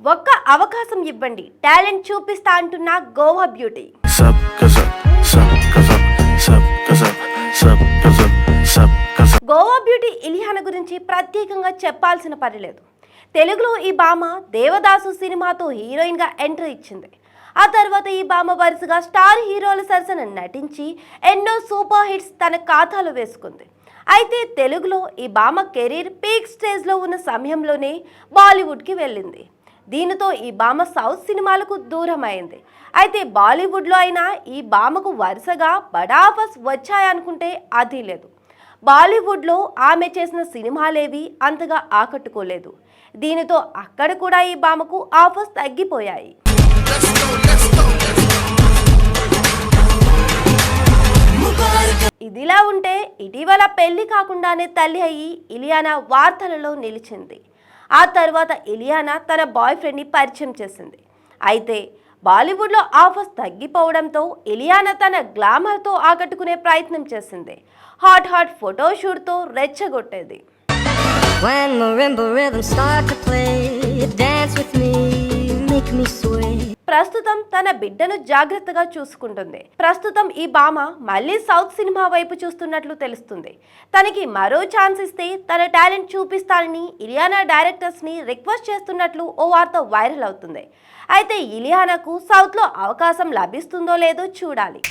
ఒక్క అవకాశం ఇవ్వండి. టాలెంట్ చూపిస్తా అంటున్న గోవా బ్యూటీ. గోవా బ్యూటీ ఇలియానా గురించి ప్రత్యేకంగా చెప్పాల్సిన పని లేదు. తెలుగులో ఈ భామ దేవదాసు సినిమాతో హీరోయిన్గా ఎంట్రీ ఇచ్చింది. ఆ తర్వాత ఈ భామ వరుసగా స్టార్ హీరోల సరసన నటించి ఎన్నో సూపర్ హిట్స్ తన ఖాతాలో వేసుకుంది. అయితే తెలుగులో ఈ భామ కెరీర్ పీక్ స్టేజ్లో ఉన్న సమయంలోనే బాలీవుడ్కి వెళ్ళింది. దీనితో ఈ భామ సౌత్ సినిమాలకు దూరం అయింది అయితే బాలీవుడ్లో అయినా ఈ భామకు వరుసగా బడాఫస్ వచ్చాయనుకుంటే అది లేదు. బాలీవుడ్లో ఆమె చేసిన సినిమాలేవి అంతగా ఆకట్టుకోలేదు. దీనితో అక్కడ కూడా ఈ భామకు ఆఫర్స్ తగ్గిపోయాయి. ఇదిలా ఉంటే ఇటీవల పెళ్ళి కాకుండానే తల్లి అయ్యి ఇలియానా వార్తలలో నిలిచింది. ఆ తర్వాత ఇలియానా తన బాయ్ ఫ్రెండ్ని పరిచయం చేసింది. అయితే బాలీవుడ్లో ఆఫర్స్ తగ్గిపోవడంతో ఇలియానా తన గ్లామర్తో ఆకట్టుకునే ప్రయత్నం చేసింది. హాట్ హాట్ ఫోటోషూట్తో రెచ్చగొట్టేది. When marimba rhythms start to play, ప్రస్తుతం తన బిడ్డను జాగ్రత్తగా చూసుకుంటుంది. ప్రస్తుతం ఈ భామ మళ్ళీ సౌత్ సినిమా వైపు చూస్తున్నట్లు తెలుస్తుంది. తనకి మరో ఛాన్స్ ఇస్తే తన టాలెంట్ చూపిస్తానని ఇలియానా డైరెక్టర్స్ని రిక్వెస్ట్ చేస్తున్నట్లు ఓ వార్త వైరల్ అవుతుంది. అయితే ఇలియానాకు సౌత్లో అవకాశం లభిస్తుందో లేదో చూడాలి.